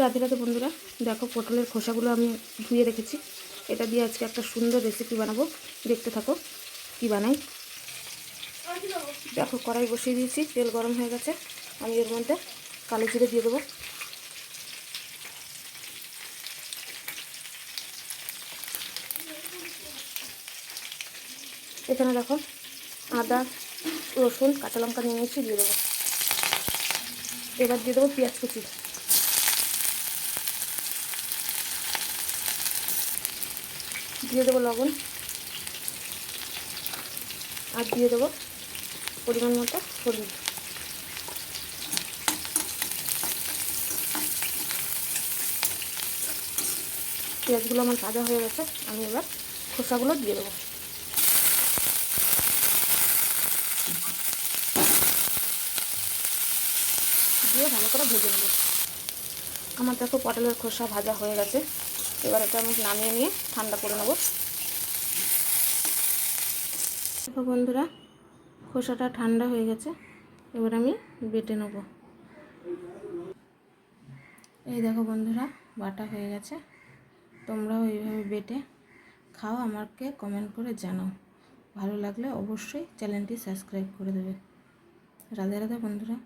রাধে রাধে বন্ধুরা, দেখো পটলের খোসাগুলো আমি ধুয়ে রেখেছি। এটা দিয়ে আজকে একটা সুন্দর রেসিপি বানাবো। দেখতে থাকো কি বানাই। দেখো কড়াই বসিয়ে দিয়েছি, তেল গরম হয়ে গেছে। আমি এর মধ্যে কালো জিরে দিয়ে দেবো। এখানে দেখো আদা, রসুন, কাঁচা লঙ্কা নিয়ে নিয়েছি, দিয়ে দেবো। এবার দিয়ে দেবো পেঁয়াজ কুচি। দিয়ে দেবো লবণ। আর দিয়ে দেবো পরিমাণ মতো হলুদ। পেঁয়াজগুলো আমার ভাজা হয়ে গেছে, আমি এবার খোসাগুলো দিয়ে দেবো। দিয়ে ভালো করে ভেজে নেব। আমার দেখো পটলের খোসা ভাজা হয়ে গেছে। এবার এটা আমি নামিয়ে নিয়ে ঠান্ডা করে নেব। দেখো বন্ধুরা, খোসাটা ঠান্ডা হয়ে গেছে, এবার আমি বেটে নেব। এই দেখো বন্ধুরা, বাটা হয়ে গেছে। তোমরাও এইভাবে বেটে খাও, আমাকে কমেন্ট করে জানাও। ভালো লাগলে অবশ্যই চ্যানেলটি সাবস্ক্রাইব করে দেবে। রাধে রাধে বন্ধুরা।